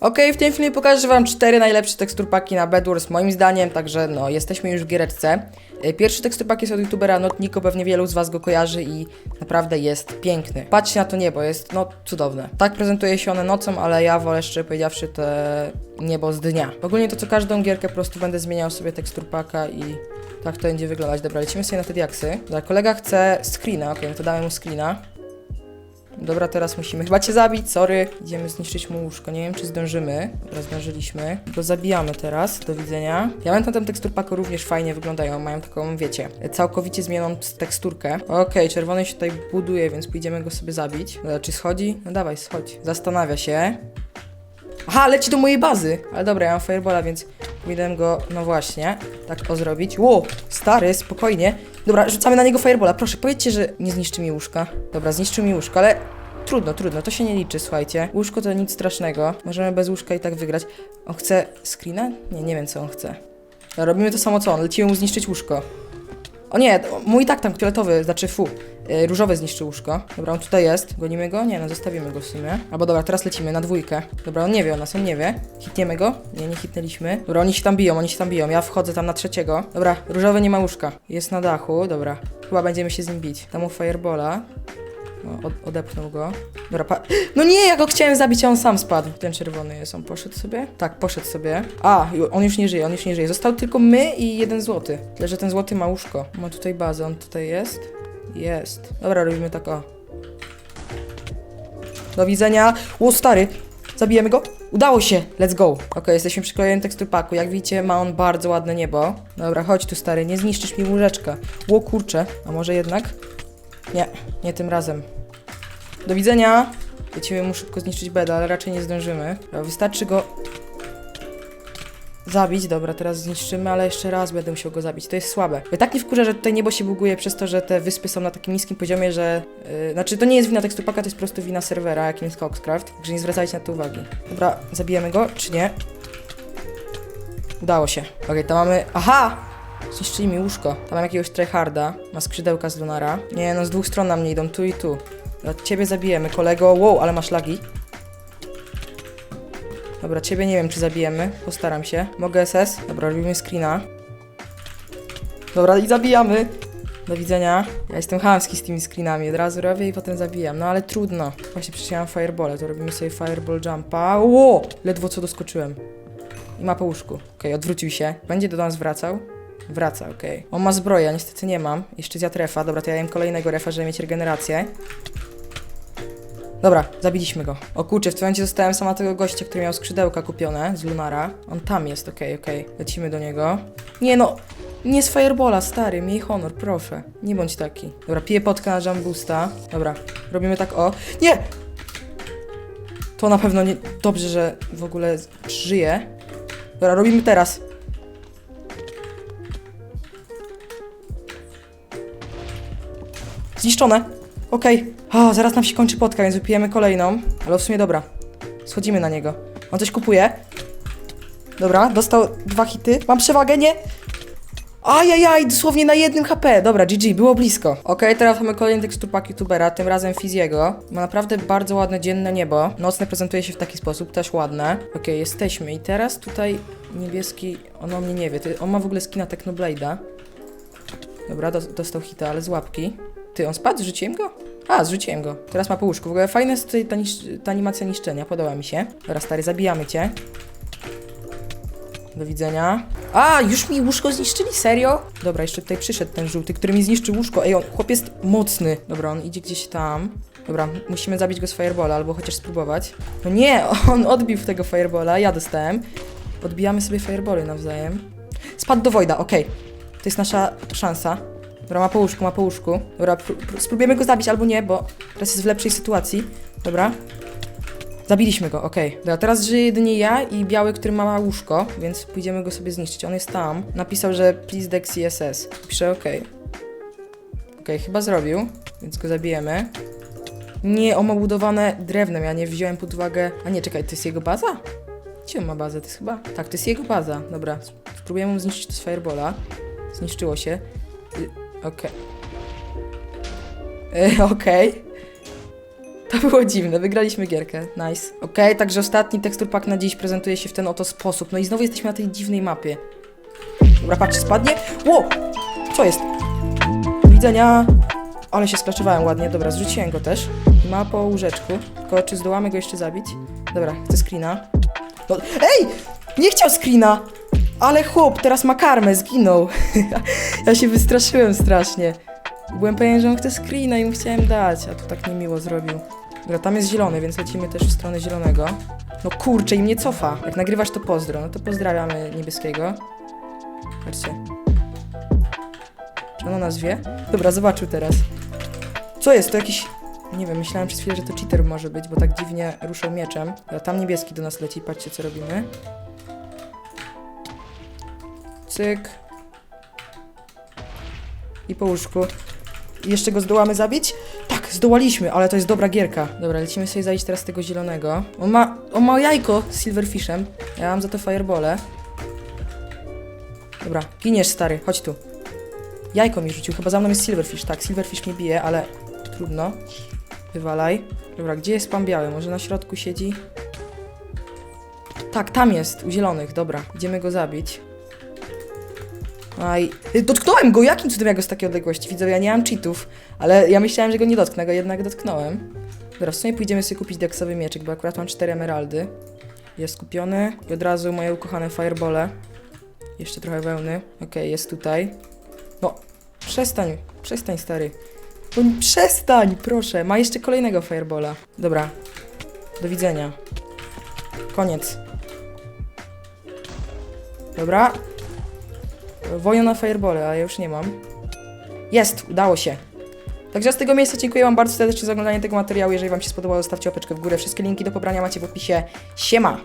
Okej, w tym filmie pokażę wam cztery najlepsze teksturpaki na Bedwars moim zdaniem, także no, jesteśmy już w giereczce. Y, Pierwszy teksturpak jest od youtubera Notniko, pewnie wielu z was go kojarzy i naprawdę jest piękny. Patrzcie na to niebo, jest no cudowne. Tak prezentuje się one nocą, ale ja wolę szczerze powiedziawszy te niebo z dnia. Ogólnie to co każdą gierkę po prostu będę zmieniał sobie teksturpaka i tak to będzie wyglądać. Dobra, lecimy sobie na te diaksy. Dobra, kolega chce screena, no to damy mu screena. Dobra, teraz musimy chyba cię zabić, sorry. Idziemy zniszczyć mu łóżko. Nie wiem, czy zdążymy. Dobra, zdążyliśmy. Go zabijamy teraz. Do widzenia. Ja mam na tym teksturpaku również fajnie wyglądają. Mają taką, wiecie, całkowicie zmienioną teksturkę. Okej, czerwony się tutaj buduje, więc pójdziemy go sobie zabić. Dobra, czy schodzi? No dawaj, schodź. Zastanawia się. Aha, leci do mojej bazy. Ale dobra, ja mam fireballa, więc pójdę go, no właśnie, tak o zrobić. Ło, stary, spokojnie. Dobra, rzucamy na niego firebola. Proszę, powiedzcie, że nie zniszczy mi łóżka. Dobra, zniszczył mi łóżko, ale trudno, trudno, to się nie liczy, słuchajcie. Łóżko to nic strasznego. Możemy bez łóżka i tak wygrać. On chce screena? Nie, nie wiem co on chce. Dobra, robimy to samo co on, lecimy mu zniszczyć łóżko. O nie, mój tak tam fioletowy, znaczy fu, yy, różowy zniszczył łóżko. Dobra, on tutaj jest. Gonimy go? Nie, no zostawimy go w sumie. Albo dobra, teraz lecimy na dwójkę. Dobra, on nie wie o nas, on nie wie. Hitniemy go? Nie, nie hitnęliśmy. Dobra, oni się tam biją, oni się tam biją. Ja wchodzę tam na trzeciego. Dobra, różowy nie ma łóżka. Jest na dachu, dobra. Chyba będziemy się z nim bić. Tam mu firebola. O, od, odepnął go. Dobra, pa... No nie, ja go chciałem zabić, a on sam spadł. Ten czerwony jest, on poszedł sobie? Tak, poszedł sobie. A, on już nie żyje, on już nie żyje. Został tylko my i jeden złoty. Tyle, że ten złoty ma łóżko. Ma tutaj bazę, on tutaj jest? Jest. Dobra, robimy tak o. Do widzenia. Ło, stary! Zabijemy go? Udało się! Let's go! Okej, jesteśmy przy kolejnym teksturpaku. Jak widzicie, ma on bardzo ładne niebo. Dobra, chodź tu, stary, nie zniszczysz mi łóżeczka. Ło, kurczę. A może jednak? Nie, nie tym razem. Do widzenia! Lecimy mu szybko zniszczyć beda, ale raczej nie zdążymy. Wystarczy go zabić. Dobra, teraz zniszczymy, ale jeszcze raz będę musiał go zabić. To jest słabe. Ja tak nie wkurza, że tutaj niebo się buguje przez to, że te wyspy są na takim niskim poziomie, że... Yy, znaczy, to nie jest wina teksturpaka, to jest po prostu wina serwera, jakim jest Coxcraft. Także nie zwracajcie na to uwagi. Dobra, zabijemy go, czy nie? Udało się. Okej, to mamy... Aha! Zniszczyli mi łóżko. Tam mam jakiegoś tryharda. Ma skrzydełka z Lunara. Nie, no z dwóch stron na mnie idą, tu i tu. Dobra, ciebie zabijemy, kolego. Wow, ale masz lagi. Dobra, ciebie nie wiem, czy zabijemy. Postaram się. Mogę SS? Dobra, robimy screena. Dobra, i zabijamy. Do widzenia. Ja jestem chamski z tymi screenami. Od razu robię i potem zabijam. No ale trudno. Właśnie mam fireball, to robimy sobie fireball jumpa. Ło! Ledwo co doskoczyłem. I ma po łóżku. Okej, odwrócił się. Będzie do nas wracał. Wraca, okej. On ma zbroję, niestety nie mam. Jeszcze zjadł refa. Dobra, to ja jem kolejnego refa, żeby mieć regenerację. Dobra, zabiliśmy go. O kurczę, w tym momencie zostałem sama tego gościa, który miał skrzydełka kupione z Lunara. On tam jest, okej, okej. Lecimy do niego. Nie no, nie z Firebola, stary, miej honor, proszę. Nie bądź taki. Dobra, piję potkę na Jambusta. Dobra, robimy tak o. Nie! To na pewno nie... Dobrze, że w ogóle żyje. Dobra, robimy teraz. Zniszczone. Okej. O, zaraz nam się kończy potka, więc wypijemy kolejną. Ale w sumie dobra. Schodzimy na niego. On coś kupuje. Dobra, dostał dwa hity. Mam przewagę, nie? Ajajaj, dosłownie na jednym HP. Dobra, GG, było blisko. Okej, teraz mamy kolejny teksturpak youtubera, tym razem Fiziego. Ma naprawdę bardzo ładne dzienne niebo. Nocne prezentuje się w taki sposób, też ładne. Okej, jesteśmy. I teraz tutaj niebieski, on o mnie nie wie. On ma w ogóle skina Technoblade'a. Dobra, dos- dostał hita, ale z łapki. Ty, on spadł? Zrzuciłem go? A, zrzuciłem go. Teraz ma po łóżku. W ogóle fajna jest tutaj ta, nisz- ta animacja niszczenia, podoba mi się. Dobra, stary, zabijamy cię. Do widzenia. A, już mi łóżko zniszczyli? Serio? Dobra, jeszcze tutaj przyszedł ten żółty, który mi zniszczył łóżko. Ej, on, chłop jest mocny. Dobra, on idzie gdzieś tam. Dobra, musimy zabić go z firebola, albo chociaż spróbować. No nie, on odbił tego firebola, ja dostałem. Odbijamy sobie firebole nawzajem. Spadł do Wojda, okej. To jest nasza szansa. Dobra, ma po łóżku, ma po łóżku. Dobra, pró- pró- spróbujemy go zabić albo nie, bo teraz jest w lepszej sytuacji. Dobra. Zabiliśmy go, okej. Dobra, teraz żyje jedynie ja i biały, który ma łóżko, więc pójdziemy go sobie zniszczyć. On jest tam. Napisał, że please deck CSS. Piszę okej. Okej, chyba zrobił, więc go zabijemy. Nie, on budowane drewnem, ja nie wziąłem pod uwagę... A nie, czekaj, to jest jego baza? Gdzie on ma bazę? To jest chyba... Tak, to jest jego baza. Dobra, spróbujemy mu zniszczyć to z firebola. Zniszczyło się. Okej. Y, Okej. To było dziwne, wygraliśmy gierkę. Nice. Okej, także ostatni tekstur pack na dziś prezentuje się w ten oto sposób. No i znowu jesteśmy na tej dziwnej mapie. Dobra, patrzcie, spadnie. Ło! Co jest? Do widzenia. Ale się sklaczowałem ładnie. Dobra, zrzuciłem go też. Ma po łóżeczku. Tylko czy zdołamy go jeszcze zabić? Dobra, chcę screena. No, ej! Nie chciał screena! Ale chłop, teraz ma karmę, zginął. ja się wystraszyłem strasznie. Byłem pewien, że on chce screena i mu chciałem dać, a tu tak niemiło zrobił. Dobra, tam jest zielony, więc lecimy też w stronę zielonego. No kurczę, i mnie cofa. Jak nagrywasz, to pozdro. No to pozdrawiamy niebieskiego. Patrzcie. Czy ono nas wie? Dobra, zobaczył teraz. Co jest? To jakiś... Nie wiem, myślałem przez chwilę, że to cheater może być, bo tak dziwnie ruszał mieczem. Dobra, tam niebieski do nas leci, patrzcie co robimy. Cyk. I po łóżku. Jeszcze go zdołamy zabić? Tak, zdołaliśmy, ale to jest dobra gierka. Dobra, lecimy sobie zajść teraz tego zielonego. On ma, on ma jajko z silverfishem. Ja mam za to firebole. Dobra, giniesz stary, chodź tu. Jajko mi rzucił, chyba za mną jest silverfish. Tak, silverfish mnie bije, ale trudno. Wywalaj. Dobra, gdzie jest pan biały? Może na środku siedzi? Tak, tam jest, u zielonych, dobra. Idziemy go zabić. Aj, dotknąłem go! Jakim cudem ja go z takiej odległości widzę? Ja nie mam cheatów, ale ja myślałem, że go nie dotknę, go jednak dotknąłem. Dobra, w sumie pójdziemy sobie kupić deksowy mieczek, bo akurat mam cztery emeraldy. Jest kupiony. I od razu moje ukochane firebole. Jeszcze trochę wełny. Okej, jest tutaj. No, przestań, przestań stary. No, przestań, proszę. Ma jeszcze kolejnego firebola. Dobra, do widzenia. Koniec. Dobra, Wojna na firebole, a ja już nie mam. Jest, udało się. Także z tego miejsca dziękuję Wam bardzo serdecznie za oglądanie tego materiału. Jeżeli Wam się spodobało, zostawcie łapeczkę w górę. Wszystkie linki do pobrania macie w opisie. Siema!